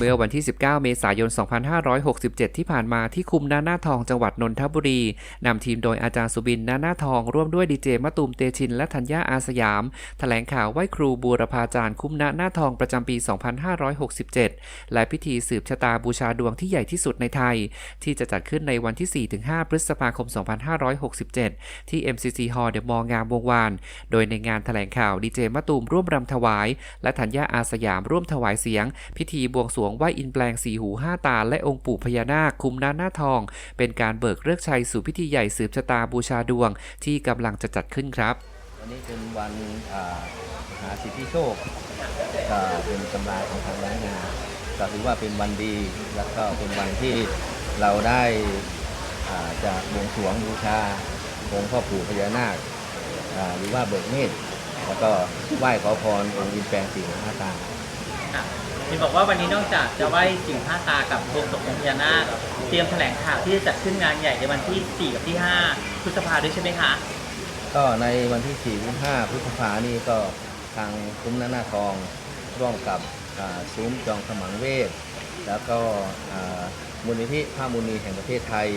เมื่อวันที่ 19 เมษายน 2567 ที่ผ่านมาที่คุมนาหน้าทองจังหวัดนนทบุรีนำทีมโดยอาจารย์สุบินนาหน้าทองร่วมด้วยดีเจมะตูมเตชินและธัญญาอาสยามแถลงข่าวไหว้ครูบูรพาจารย์คุ้มนาหน้าทองประจำปี 2567 และพิธีสืบชะตาบูชาดวงที่ใหญ่ที่สุดในไทย ที่จะจัดขึ้นในวันที่ 4-5 พฤษภาคม 2567 ที่ MCC Hall เดอะมองามวงวาน โดยในงานแถลงข่าวดีเจมะตูมร่วมรำถวาย และธัญญาอาสยามร่วมถวายเสียง พิธีบวงสรวงไหว้อินแปลงสีหูห้าตา และองค์ปู่พญานาคคุมน้าหน้าทอง เป็นการเบิกเลิกชัยสู่พิธีใหญ่สืบชะตาบูชาดวง ที่กำลังจะจัดขึ้นครับ วันนี้เป็นวันหาสิทธิโชคเป็นตำราของทางร้านงานก็ถือว่าเป็นวันดีแล้วก็เป็นวันที่เราได้อ่าจะบวงสรวงบูชาองค์พ่อปู่พญานาคหรือว่าเบิกเนตแล้วก็ไหว้ขอพรองค์อินแปลงสี่ห้าตา เห็นบอกว่าวันนี้นอกจากจะไหว้สิ่งห้าตากับดวงตกของพญานาคเตรียมแถลงข่าวที่จะจัดขึ้นงานใหญ่ในวันที่ 4 กับที่ 5 พฤษภาด้วยใช่ไหมคะ ก็ในวันที่ 4 ถึง 5 พฤษภานี่ก็ทางคุ้มหน้าหน้าทอง ร่วมกับอ่าซุ้มจองขมังเวทแล้วก็อ่ามูลนิธิภาคมูลนีแห่งประเทศไทย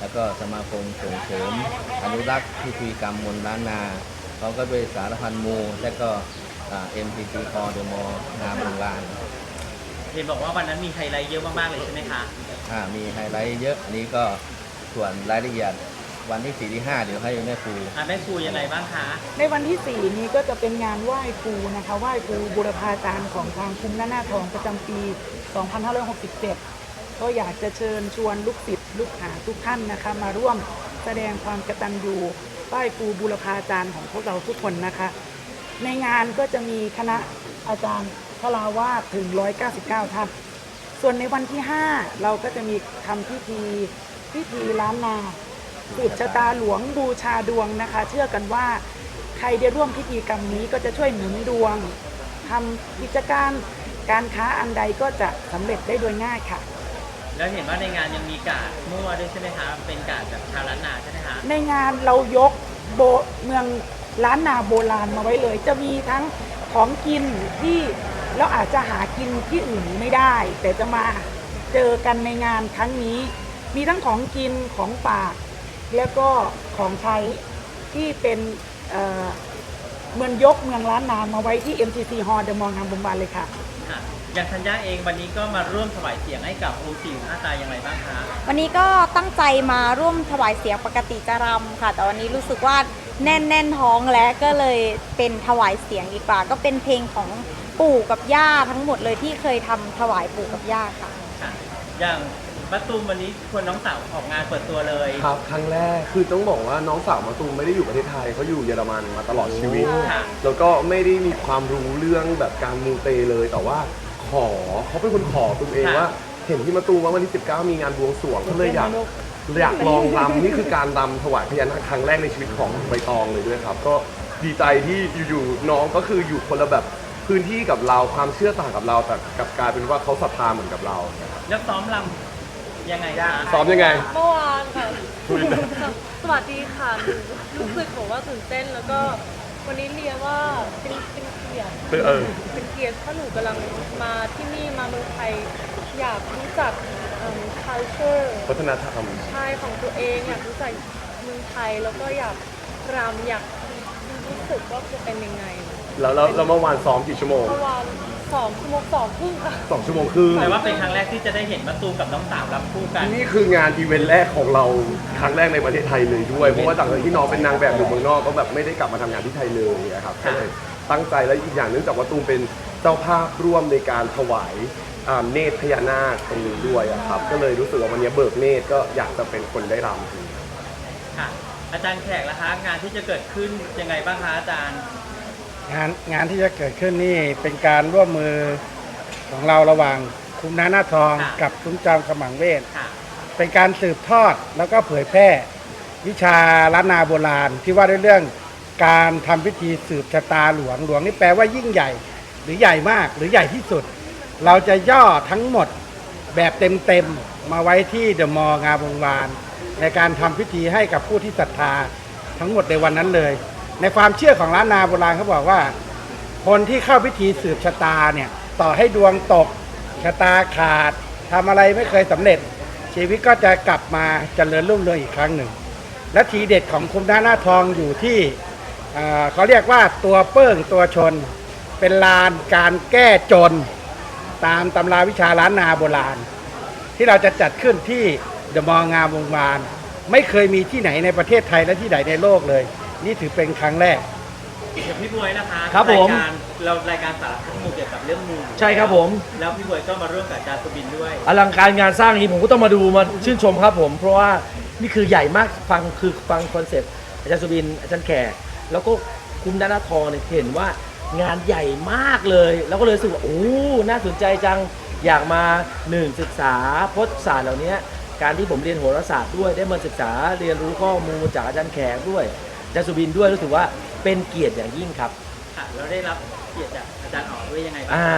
แล้วก็สมาคมส่งเสริมอนุรักษ์พิธีกรรมมนต์ล้านนาพร้อมก็ด้วยสารพันมู และก็เอ็มพีซีคอเดอะมองามวงวาน เห็นบอกว่าวันนั้นมีไฮไลท์เยอะมากๆเลยใช่ไหมคะอ่ามีไฮไลท์เยอะอันนี้ก็ส่วนรายละเอียดวันที่4ที่5เดี๋ยวให้แม่ครูอะแม่ครูยังไงบ้างคะ ในวันที่ 4 นี้ก็จะเป็นงานไหว้ครูนะคะไหว้ครูบุรพาจารย์ของทางคุ้มหน้าหน้าทองประจำปี 2567 ก็อยากจะเชิญชวนลูกศิษย์ลูกหาทุกท่านนะคะ มาร่วมแสดงความกตัญญูไหว้ครูบุรพาจารย์ของพวกเราทุกคนนะคะ ในงานก็จะมีคณะอาจารย์ พลาวาสถึง 199 ท่าน ส่วนในวันที่ 5 เราก็จะมีทำพิธีพิธีล้านนาสืบชะตาหลวงบูชาดวงนะคะ เชื่อกันว่าใครได้ร่วมพิธีกรรมนี้ก็จะช่วยหนุนดวงทำกิจการการค้าอันใดก็จะสำเร็จได้โดยง่ายค่ะ แล้วเห็นว่าในงานยังมีการดมั่วด้วยใช่ไหมคะเป็นการดจากชาวล้านนาใช่ไหมคะในงานเรายกโบเมืองล้านนาโบราณมาไว้เลย จะมีทั้งของกินที่ เราอาจจะหากินที่อื่นไม่ได้ แต่จะมาเจอกันในงานครั้งนี้ มีทั้งของกินของฝาก แล้วก็ของใช้ที่เป็นเอ่อเมืองยกเมืองล้านนามาไว้ที่ MCC Hall เดอะมองงามบุมบานเลยค่ะค่ะอย่างธัญญาเองวันนี้ก็มาร่วมถวายเสียงให้กับองค์สี่ห้าตาอย่างไรบ้างคะวันนี้ก็ตั้งใจมาร่วมถวายเสียงปกติจะรำค่ะ แต่วันนี้รู้สึกว่า แน่นแน่นท้องและก็เลยเป็นถวายเสียงดีกว่า ก็เป็นเพลงของปู่กับย่าทั้งหมดเลยที่เคยทำถวายปู่กับย่าค่ะค่ะอย่างบัตตูมวันนี้ควรน้องสาวออกงานเปิดตัวเลยครับครั้งแรกคือต้องบอกว่าน้องสาวมาตูมไม่ได้อยู่ประเทศไทยเขาอยู่เยอรมันมาตลอดชีวิต ค่ะ แล้วก็ไม่ได้มีความรู้เรื่องแบบการมูเตเลย แต่ว่าขอเขาเป็นคนขอตูมเองค่ะว่า เห็นที่มาตูมว่าวันที่ 19 มีงานบวงสรวงก็เลยอยาก อยากลองรำนี่คือการรำถวายพญานาคครั้งแรกในชีวิตของใบตองเลยด้วยครับ ก็ดีใจที่อยู่ๆน้องก็คืออยู่คนละแบบพื้นที่กับเราความเชื่อต่างกับเราแต่กลับกลายเป็นว่าเขาศรัทธาเหมือนกับเรานะครับแล้วซ้อมลำยังไงคะซ้อมยังไง เมื่อวานค่ะสวัสดีค่ะหนูรู้สึกบอกว่าตื่นเต้นแล้วก็วันนี้เรียนว่าเป็นเป็นเกียรติเออเป็นเกียรติเพราะหนูกำลังมาที่นี่มาเมืองไทยอยากรู้จักเอิ่ม culture วัฒนธรรมชายของตัวเองอยากรู้จักเมืองไทยแล้วก็อยากรำอยากรู้สึกว่าจะเป็นยังไงแล้วแล้วแล้วเมื่อวานซ้อมกี่ชั่วโมงเมื่อวานสองชั่วโมงสองครึ่งค่ะสองชั่วโมงครึ่งแต่ว่าเป็นครั้งแรกที่จะได้เห็นบัตตูมกับน้องสาวรำคู่กัน นี่คืองานอีเวนต์แรกของเราครั้งแรกในประเทศไทยเลยด้วย เพราะว่าจากที่น้องเป็นนางแบบอยู่เมืองนอกก็แบบไม่ได้กลับมาทำงานที่ไทยเลยนะครับก็เลยตั้งใจและอีกอย่างเนื่องจากว่าตูมเป็นเจ้าภาพร่วมในการถวายอ่า เนตรพญานาคตรงนี้ด้วยอะครับ ก็เลยรู้สึกว่าวันนี้เบิกเนตรก็อยากจะเป็นคนได้รำ ค่ะ อาจารย์แขกล่ะคะงานที่จะเกิดขึ้นยังไงบ้างคะอาจารย์ งานงานที่จะเกิดขึ้นนี่เป็นการร่วมมือของเราระหว่างคุ้มน้าหน้าทองค่ะ กับซุ้มจอมขมังเวท ค่ะ เป็นการสืบทอดแล้วก็เผยแพร่ วิชาล้านนาโบราณ ที่ว่าด้วยเรื่องการทำพิธีสืบชะตาหลวงหลวงนี่แปลว่ายิ่งใหญ่ หรือใหญ่มากหรือใหญ่ที่สุด เราจะย่อทั้งหมดแบบเต็มๆ มาไว้ที่เดอะมอลล์งามวงวานในการทำพิธีให้กับผู้ที่ศรัทธาทั้งหมดในวันนั้นเลย ในความเชื่อของล้านนาโบราณเขาบอกว่า คนที่เข้าพิธีสืบชะตาเนี่ยต่อให้ดวงตกชะตาขาดทำอะไรไม่เคยสำเร็จ ชีวิตก็จะกลับมาเจริญรุ่งเรืองอีกครั้งหนึ่ง และทีเด็ดของคุมหน้าหน้าทองอยู่ที่เอ่อเขาเรียกว่าตัวเปิ้งตัวชน เป็นลานการแก้จน ตามตำราวิชาล้านนาโบราณ ที่เราจะจัดขึ้นที่เดอะมองงามวงวานไม่เคยมีที่ไหนในประเทศไทยและที่ไหนในโลกเลย นี่ถือเป็นครั้งแรกพี่บวยนะคะครับผมายการเรารายการสาระข้อมูลเกี่ยวกับเรื่องมูลใช่ครับผม แล้วพี่บวยก็มาร่วมกับอาจารย์สุบินด้วย อลังการงานสร้างอย่างนี้ผมก็ต้องมาดูมาชื่นชมครับผม เพราะว่านี่คือใหญ่มากฟังคือฟังคอนเซ็ปต์อาจารย์สุบินอาจารย์แขกแล้วก็คุ้มด้านหน้าทองเนี่ยเห็นว่า งานใหญ่มากเลย แล้วก็เลยรู้สึกว่าโอ้น่าสนใจจังอยากมาหนึ่งศึกษาพจน์ศาสตร์เหล่านี้การที่ผมเรียนโหราศาสตร์ด้วยได้มาศึกษาเรียนรู้ข้อมูลจากอาจารย์แขกด้วยอาจารย์สุบินด้วยรู้สึกว่าเป็นเกียรติอย่างยิ่งครับค่ะเราได้รับเกียรติจากอาจารย์อ๋อด้วยยังไงบ้างอ่า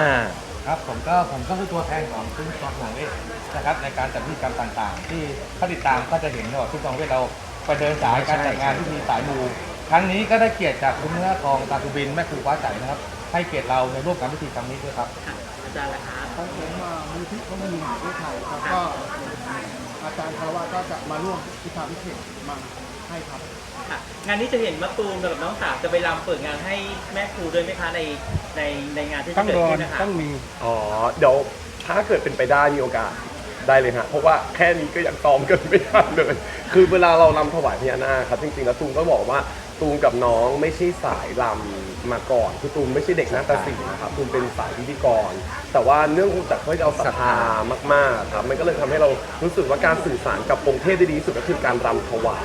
ครับผมก็ผมก็คือตัวแทนของซุ้มกองหลวงเวทนะครับในการจัดพิธีกรรมต่างๆ ที่ถ้าติดตามก็จะเห็นว่าซุ้มกองเวทเราไปเดินสายการจัดงานพิธีสายมู ครั้งนี้ก็ได้เกียรติจากคุณเนื้อทองตาสุบินแม่ครูฟ้าใจนะครับ ให้เกียรติเราในร่วมการพิธีครั้งนี้ด้วยครับค่ะอาจารย์ล่ะคะของผมมามูลที่ข้อมูลแห่งประเทศไทยครับก็อาจารย์คารวะก็จะมาร่วมพิธาพิเศษมาให้ครับค่ะงานนี้จะเห็นมะตูมกับน้องสาวจะไปรำเปิดงานให้แม่ครูด้วยไหมคะในในในงานที่ต้จะองเกิดโดนขึ้นนะคะ ต้องมี อ๋อ เดี๋ยวถ้าเกิดเป็นไปได้มีโอกาสได้เลยฮะ เพราะว่าแค่นี้ก็ยังซ้อมกันไม่ทันเลย คือเวลาเราลำถวายพญานาคครับ จริงๆแล้วตูมก็บอกว่า ตูมกับน้องไม่ใช่สายลำมาก่อนคือตูมไม่ใช่เด็กนาฏศิลป์นะครับตูมเป็นสายพิธีกร แต่ว่าเนื่องจากที่เราศรัทธามากๆครับมันก็เลยทำให้เรารู้สึกว่าการสื่อสารกับองค์เทพได้ดีที่สุดก็คือการรำถวาย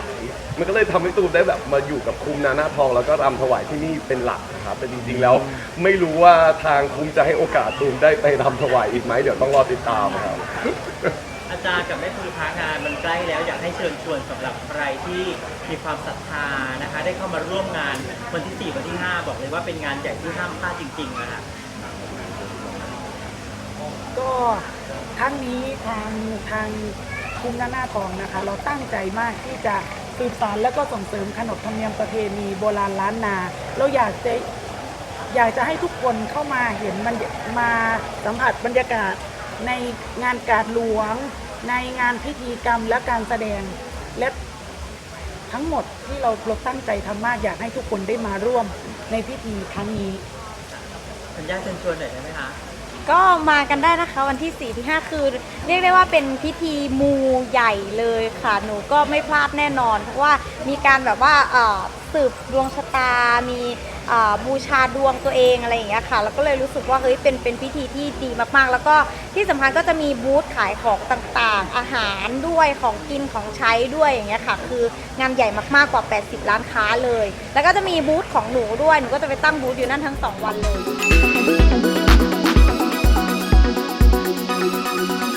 มันก็เลยทำให้ตูมได้แบบมาอยู่กับคุมนาหน้าทอง แล้วก็รำถวายที่นี่เป็นหลักนะครับแต่จริงๆแล้ว ไม่รู้ว่าทางคุมจะให้โอกาสตูมได้ไปรำถวายอีกไหมเดี๋ยวต้องรอติดตามครับ อาจารย์กับแม่ครูพักงานมันใกล้แล้วอยากให้เชิญชวนสำหรับใครที่มีความศรัทธานะคะ ได้เข้ามาร่วมงานวันที่ 4 วันที่ 5 บอกเลยว่าเป็นงานใหญ่ที่ห้ามพลาดจริงๆนะคะก็ครั้งนี้ทางทางคุ้มหน้าหน้าทองนะคะ เราตั้งใจมากที่จะสืบสานและก็ส่งเสริมขนบธรรมเนียมประเพณีโบราณล้านนา เราอยากจะอยากจะให้ทุกคนเข้ามาเห็นมันมาสัมผัสบรรยากาศ ในงานการหลวง ในงานพิธีกรรมและการแสดงและทั้งหมดที่เราเราตั้งใจทำมากอยากให้ทุกคนได้มาร่วมในพิธีครั้งนี้ สัญญาเชิญชวนหน่อยได้ไหมคะ ก็มากันได้นะคะวันที่ 4 ที่ 5 คือ เรียกได้ว่าเป็นพิธีมูใหญ่เลยค่ะ หนูก็ไม่พลาดแน่นอน เพราะว่ามีการแบบว่าเอ่อสืบดวงชะตา มีเอ่อบูชาดวงตัวเองอะไรอย่างเงี้ยค่ะ แล้วก็เลยรู้สึกว่าเฮ้ยเป็นเป็นพิธีที่ดีมากๆ แล้วก็ที่สำคัญก็จะมีบูธขายของต่างๆ อาหารด้วยของกินของใช้ด้วยอย่างเงี้ยค่ะ คืองานใหญ่มากๆกว่า 80ร้านค้าเลย แล้วก็จะมีบูธของหนูด้วยหนูก็จะไปตั้งบูธอยู่นั่นทั้งสองวันเลย thank you.